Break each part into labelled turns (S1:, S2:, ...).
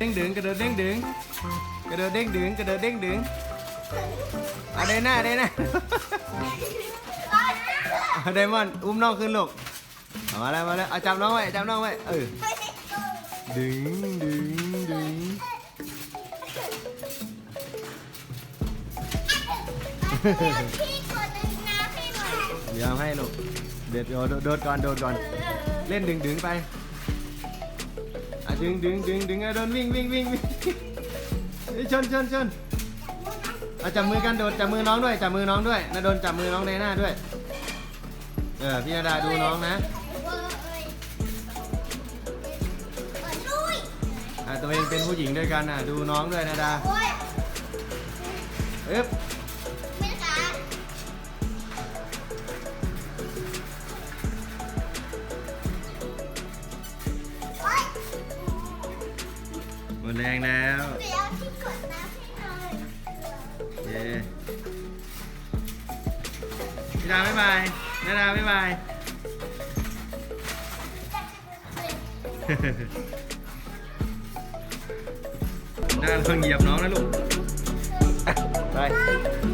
S1: เด้งดึงกระโดดเด้งดึงกระโดดเด้งดึงกระโดดเด้งดึงเอาเดนหน้าเดนหน้าเอาไดมอนด์อุ้มน้องขึ้นลูกเอามาแล้วมาแล้วเอาจับน้องไว้จับน้องไว้เออดึงดึงดึง
S2: พี่กดดึงน้ำให้หน่อย
S1: เดี๋ยวให้ลูกเด็ดโดดโดดก่อนโดดก่อนเล่นดึงดึงไปอะ ดึงดึงดึงดึงไอะโดนวิ่งวิ่งวิ่งวิ่งเฮ้ยชนชนชนเอาจับมือกันโดดจับมือน้องด้วยจับมือน้องด้วยนะโดนจับมือน้องในหน้าด้วย เออพี่นาดาดูน้องนะอะตัวเองเป็นผู้หญิงด้วยกันอะดูน้องด้วยนาดาเอ๊บ มดแรงแล้ว
S2: เดี๋ยวพี่กดน้ำให้หน่อย
S1: เย้พี่ดาบ๊ายบายนาดาบ๊ายบายน่าเพิ่งเหยียบน้องนะลูก ไป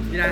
S1: พี่ดา